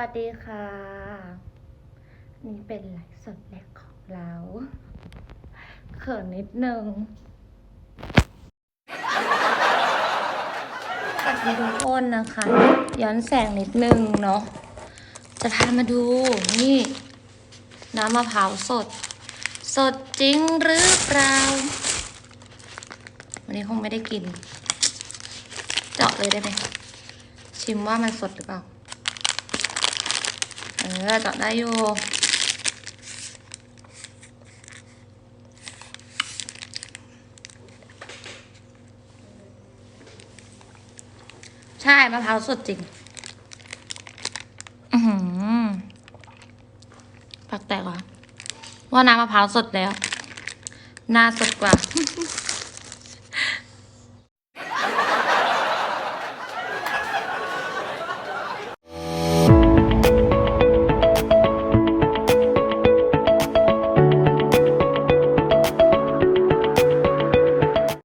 วัสดีค่ะ นี่เป็นไลฟ์สดแรกของเราเขินนิดนึงสวัสดีทุกคนนะคะ ย้อนแสงนิดนึงเนาะจะพามาดูนี่ น้ำมะพร้าวสด สดจริงหรือเปล่า วันนี้คงไม่ได้กิน เจาะเลยได้ไหมชิมว่ามันสดหรือเปล่า เออเจาะได้อยู่ใช่มะพร้าวสดจริง อือหือปักแตกเหรอว่าน้ำมะพร้าวสดแล้วน้าสดกว่า